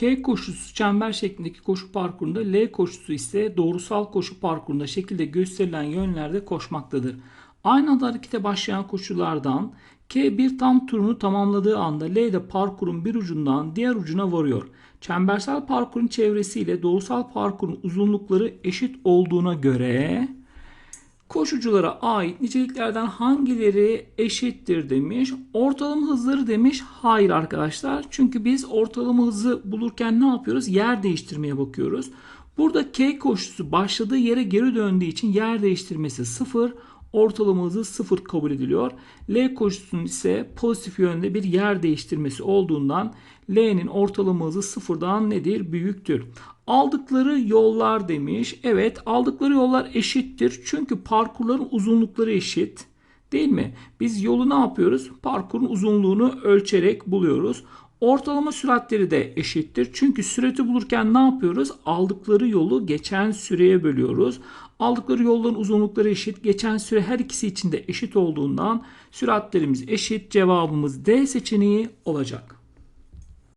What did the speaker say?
K koşusu çember şeklindeki koşu parkurunda L koşusu ise doğrusal koşu parkurunda şekilde gösterilen yönlerde koşmaktadır. Aynı anda harekete başlayan koşulardan K bir tam turunu tamamladığı anda L de parkurun bir ucundan diğer ucuna varıyor. Çembersel parkurun çevresiyle doğrusal parkurun uzunlukları eşit olduğuna göre koşuculara ait niceliklerden hangileri eşittir demiş. Ortalama hızları demiş. Hayır arkadaşlar. Çünkü biz ortalama hızı bulurken ne yapıyoruz? Yer değiştirmeye bakıyoruz. Burada K koşusu başladığı yere geri döndüğü için yer değiştirmesi 0. Ortalama hızı 0 kabul ediliyor. L koşusunun ise pozitif yönde bir yer değiştirmesi olduğundan L'nin ortalama hızı sıfırdan nedir? Büyüktür. Aldıkları yollar demiş. Evet aldıkları yollar eşittir. Çünkü parkurların uzunlukları eşit. Değil mi? Biz yolu ne yapıyoruz? Parkurun uzunluğunu ölçerek buluyoruz. Ortalama süratleri de eşittir. Çünkü süreti bulurken ne yapıyoruz? Aldıkları yolu geçen süreye bölüyoruz. Aldıkları yolların uzunlukları eşit. Geçen süre her ikisi için de eşit olduğundan süratlerimiz eşit. Cevabımız D seçeneği olacak.